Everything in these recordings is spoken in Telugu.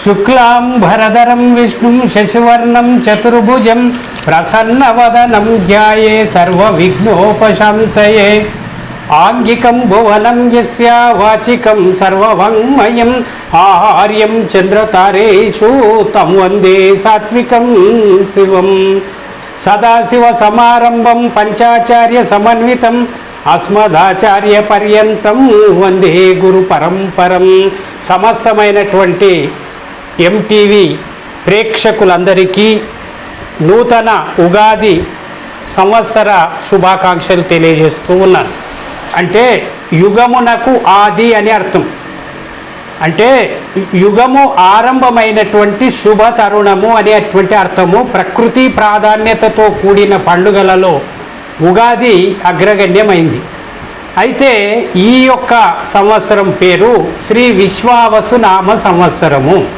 శుక్లాం భరధరం విష్ణుం శశివర్ణం చతుర్భుజం ప్రసన్నవదనం ధ్యాయే సర్వవిఘ్నోపశాంతయే ఆంగికం భువనం యస్య వాచికం సర్వవాङ्మయం ఆహార్యం చంద్రతారేషు తం వందే సాత్వికం శివం సదాశివ సమారంభం పంచాచార్య సమన్వితం అస్మదాచార్య పర్యంతం వందే గురు పరంపరం సమస్తమైనటువంటి ఎంటీవీ ప్రేక్షకులందరికీ నూతన ఉగాది సంవత్సర శుభాకాంక్షలు తెలియజేస్తూ ఉన్నాను. అంటే యుగమునకు ఆది అని అర్థం. అంటే యుగము ఆరంభమైనటువంటి శుభ తరుణము అనేటువంటి అర్థము ప్రకృతి ప్రాధాన్యతతో కూడిన పండుగలలో ఉగాది అగ్రగణ్యమైంది. అయితే ఈ యొక్క సంవత్సరం పేరు శ్రీ విశ్వావసు నామ సంవత్సరము.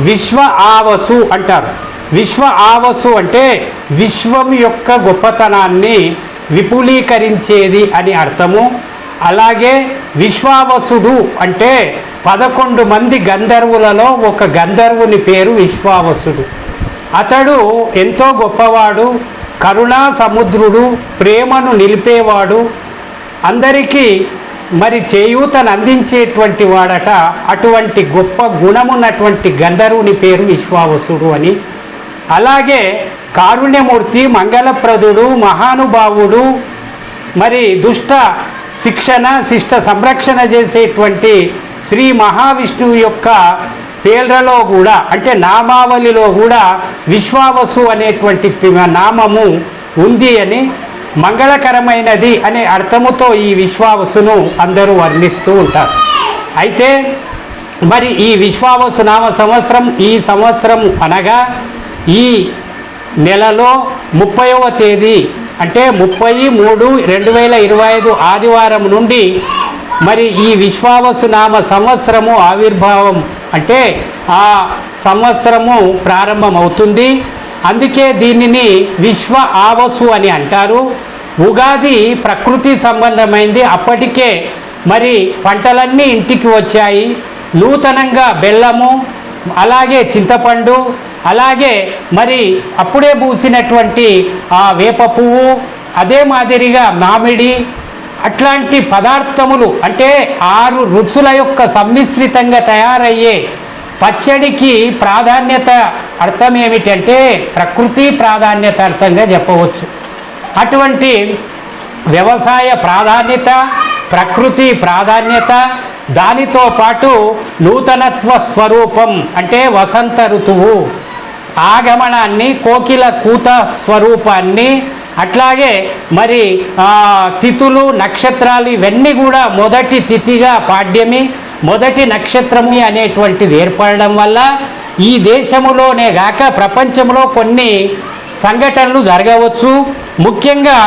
విశ్వ ఆవసు అంటారు. విశ్వ ఆవసు అంటే విశ్వం యొక్క గొప్పతనాన్ని విపులీకరించేది అని అర్థము. అలాగే విశ్వావసుడు అంటే పదకొండు మంది గంధర్వులలో ఒక గంధర్వుని పేరు విశ్వావసుడు. అతడు ఎంతో గొప్పవాడు కరుణా సముద్రుడు ప్రేమను నిలిపేవాడు. అందరికీ మరి చేయూతను అందించేటువంటి వాడట అటువంటి గొప్ప గుణమున్నటువంటి గంధర్వుని పేరు విశ్వావసుడు అని. అలాగే కారుణ్యమూర్తి మంగళప్రదుడు మహానుభావుడు మరి దుష్ట శిక్షణ శిష్ట సంరక్షణ చేసేటువంటి శ్రీ మహావిష్ణువు యొక్క పేర్లలో కూడా అంటే నామావళిలో కూడా విశ్వావసు అనేటువంటి నామము ఉంది అని మంగళకరమైనది అనే అర్థముతో ఈ విశ్వావసును అందరూ వర్ణిస్తూ ఉంటారు. అయితే మరి ఈ విశ్వావసు నామ సంవత్సరం ఈ సంవత్సరం అనగా ఈ నెలలో ముప్పైవ తేదీ అంటే ముప్పై మూడు రెండు వేల ఇరవై ఐదు ఆదివారం నుండి మరి ఈ విశ్వావసు నామ సంవత్సరము ఆవిర్భావం అంటే ఆ సంవత్సరము ప్రారంభమవుతుంది. అందుకే దీనిని విశ్వ ఆవసు అని అంటారు. ఉగాది ప్రకృతి సంబంధమైంది. అప్పటికే మరి పంటలన్నీ ఇంటికి వచ్చాయి. నూతనంగా బెల్లము అలాగే చింతపండు అలాగే మరి అప్పుడే పూసినటువంటి ఆ వేప పువ్వు అదే మాదిరిగా మామిడి అట్లాంటి పదార్థములు అంటే ఆరు రుచుల యొక్క సమ్మిశ్రితంగా తయారయ్యే పచ్చడికి ప్రాధాన్యత అర్థం ఏమిటంటే ప్రకృతి ప్రాధాన్యత అర్థంగా చెప్పవచ్చు. అటువంటి వ్యవసాయ ప్రాధాన్యత ప్రకృతి ప్రాధాన్యత దానితో పాటు నూతనత్వ స్వరూపం అంటే వసంత ఋతువు ఆగమనాన్ని కోకిల కూత స్వరూపాన్ని అట్లాగే మరి తిథులు నక్షత్రాలు ఇవన్నీ కూడా మొదటి తిథిగా పాడ్యమి మొదటి నక్షత్రమి అనేటువంటిది ఏర్పడడం వల్ల ఈ దేశములోనే గాక ప్రపంచంలో కొన్ని సంఘటనలు జరగవచ్చు. ముఖ్యంగా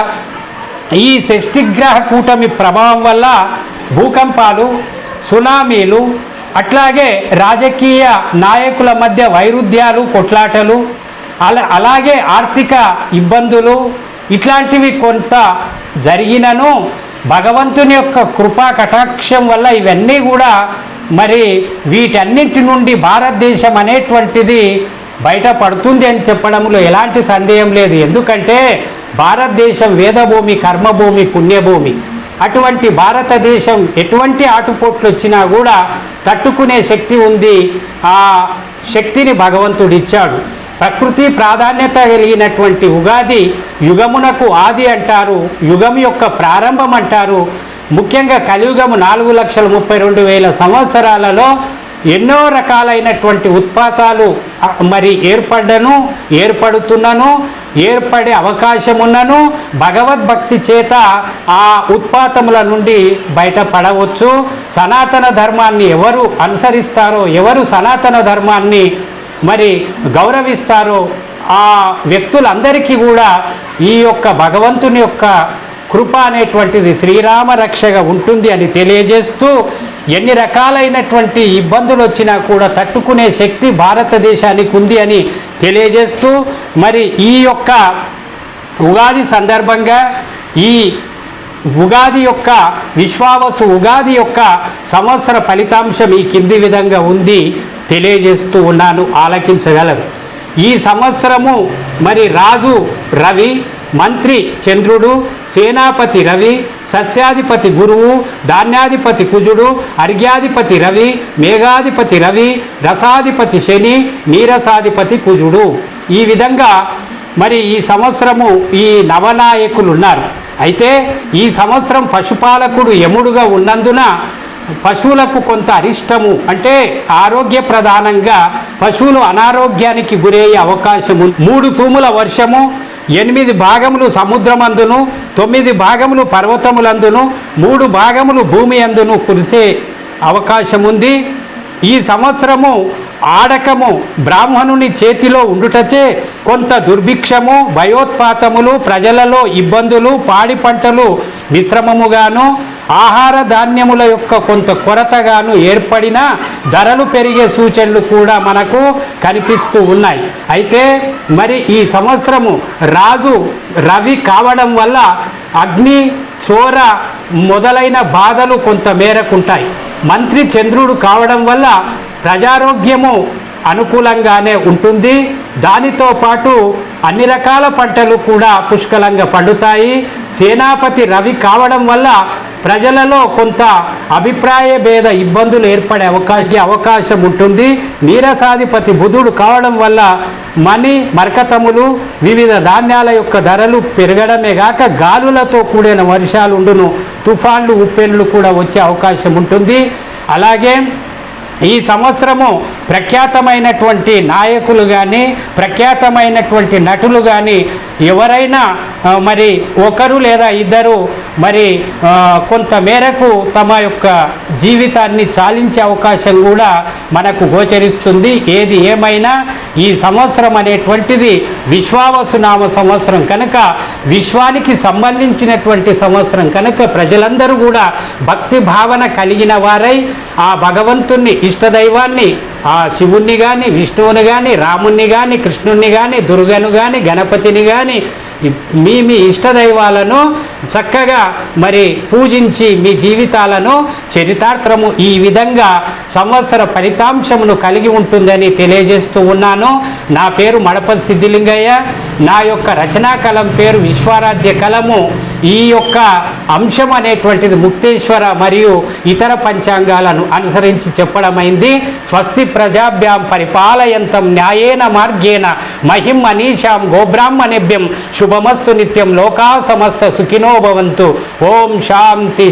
ఈ షష్టిగ్రహ కూటమి ప్రభావం వల్ల భూకంపాలు సునామీలు అట్లాగే రాజకీయ నాయకుల మధ్య వైరుధ్యాలు కొట్లాటలు అలా అలాగే ఆర్థిక ఇబ్బందులు ఇట్లాంటివి కొంత జరిగినను భగవంతుని యొక్క కృపా కటాక్షం వల్ల ఇవన్నీ కూడా మరి వీటన్నింటి నుండి భారతదేశం అనేటువంటిది బయటపడుతుంది అని చెప్పడంలో ఎలాంటి సందేహం లేదు. ఎందుకంటే భారతదేశం వేదభూమి కర్మభూమి పుణ్యభూమి. అటువంటి భారతదేశం ఎటువంటి ఆటుపోట్లు వచ్చినా కూడా తట్టుకునే శక్తి ఉంది. ఆ శక్తిని భగవంతుడిచ్చాడు. ప్రకృతి ప్రాధాన్యత కలిగినటువంటి ఉగాది యుగమునకు ఆది అంటారు. యుగం యొక్క ప్రారంభం అంటారు. ముఖ్యంగా కలియుగము నాలుగు లక్షల ముప్పై రెండు వేల సంవత్సరాలలో ఎన్నో రకాలైనటువంటి ఉత్పాతాలు మరి ఏర్పడ్డను ఏర్పడుతున్నను ఏర్పడే అవకాశం ఉన్నను భగవద్భక్తి చేత ఆ ఉత్పాతముల నుండి బయటపడవచ్చు. సనాతన ధర్మాన్ని ఎవరు అనుసరిస్తారో ఎవరు సనాతన ధర్మాన్ని మరి గౌరవిస్తారో ఆ వ్యక్తులందరికీ కూడా ఈ యొక్క భగవంతుని యొక్క కృప అనేటువంటిది శ్రీరామ రక్షగా ఉంటుంది అని తెలియజేస్తూ ఎన్ని రకాలైనటువంటి ఇబ్బందులు వచ్చినా కూడా తట్టుకునే శక్తి భారతదేశానికి ఉంది అని తెలియజేస్తూ మరి ఈ యొక్క ఉగాది సందర్భంగా ఈ ఉగాది యొక్క విశ్వావసు ఉగాది యొక్క సంవత్సర ఫలితాంశం ఈ కింది విధంగా ఉంది. తెలియజేస్తూ ఉన్నాను ఆలకించగలరు. ఈ సంవత్సరము మరి రాజు రవి మంత్రి చంద్రుడు సేనాపతి రవి సస్యాధిపతి గురువు ధాన్యాధిపతి కుజుడు అర్ఘ్యాధిపతి రవి మేఘాధిపతి రవి రసాధిపతి శని నీరసాధిపతి కుజుడు. ఈ విధంగా మరి ఈ సంవత్సరము ఈ నవనాయకులు ఉన్నారు. అయితే ఈ సంవత్సరం పశుపాలకుడు యముడుగా ఉన్నందున పశువులకు కొంత అరిష్టము అంటే ఆరోగ్య ప్రధానంగా పశువులు అనారోగ్యానికి గురయ్యే అవకాశము. మూడు తూముల వర్షము ఎనిమిది భాగములు సముద్రమందును తొమ్మిది భాగములు పర్వతములందును మూడు భాగములు భూమి అందును కురిసే అవకాశం ఉంది ఈ సంవత్సరము ఆడకము బ్రాహ్మణుని చేతిలో ఉండుటచే కొంత దుర్భిక్షము భయోత్పాతములు ప్రజలలో ఇబ్బందులు పాడి పంటలు మిశ్రమముగాను ఆహార ధాన్యముల యొక్క కొంత కొరతగాను ఏర్పడిన ధరలు పెరిగే సూచనలు కూడా మనకు కనిపిస్తూ ఉన్నాయి. అయితే మరి ఈ సంవత్సరము రాజు రవి కావడం వల్ల అగ్ని చోర మొదలైన బాధలు కొంత మేరకు ఉంటాయి. మంత్రి చంద్రుడు కావడం వల్ల ప్రజారోగ్యము అనుకూలంగానే ఉంటుంది. దానితో పాటు అన్ని రకాల పంటలు కూడా పుష్కలంగా పండుతాయి. సేనాపతి రవి కావడం వల్ల ప్రజలలో కొంత అభిప్రాయ భేద ఇబ్బందులు ఏర్పడే అవకాశం అవకాశం ఉంటుంది. నీరసాధిపతి బుధుడు కావడం వల్ల మణి మరకతములు వివిధ ధాన్యాల యొక్క ధరలు పెరగడమే కాక గాలులతో కూడిన వర్షాలు ఉండును. తుఫాన్లు ఉప్పెన్లు కూడా వచ్చే అవకాశం ఉంటుంది. అలాగే ఈ సంవత్సరము ప్రఖ్యాతమైనటువంటి నాయకులు కానీ ప్రఖ్యాతమైనటువంటి నటులు కానీ ఎవరైనా మరి ఒకరు లేదా ఇద్దరు మరి కొంతమేరకు కొంత మేరకు తమ యొక్క జీవితాన్ని చాలించే అవకాశం కూడా మనకు గోచరిస్తుంది. ఏది ఏమైనా ఈ సంవత్సరం అనేటువంటిది విశ్వావసునామ సంవత్సరం. కనుక విశ్వానికి సంబంధించినటువంటి సంవత్సరం. కనుక ప్రజలందరూ కూడా భక్తి భావన కలిగిన వారై ఆ భగవంతుణ్ణి ఇష్టదైవాన్ని ఆ శివుణ్ణి కానీ విష్ణువుని కానీ రాముణ్ణి కానీ కృష్ణుణ్ణి కానీ దుర్గను కానీ గణపతిని కానీ మీ మీ ఇష్టదైవాలను చక్కగా మరి పూజించి మీ జీవితాలను చరితార్థము ఈ విధంగా సంవత్సర ఫలితాంశమును కలిగి ఉంటుందని తెలియజేస్తూ ఉన్నాను. నా పేరు మడపతి సిద్ధిలింగయ్య నా యొక్క రచనా కలం పేరు విశ్వారాధ్య కలము. ఈ యొక్క అంశం అనేటువంటిది ముక్తేశ్వర మరియు ఇతర పంచాంగాలను అనుసరించి చెప్పడమైంది. స్వస్తి ప్రజాభ్యాం పరిపాలయంతం న్యాయేన మార్గేణ మహిం మనీషాం గోబ్రాహ్మణేభ్యం శుభమస్తు నిత్యం లోకా సమస్త సుఖినో భవంతు. ఓం శాంతి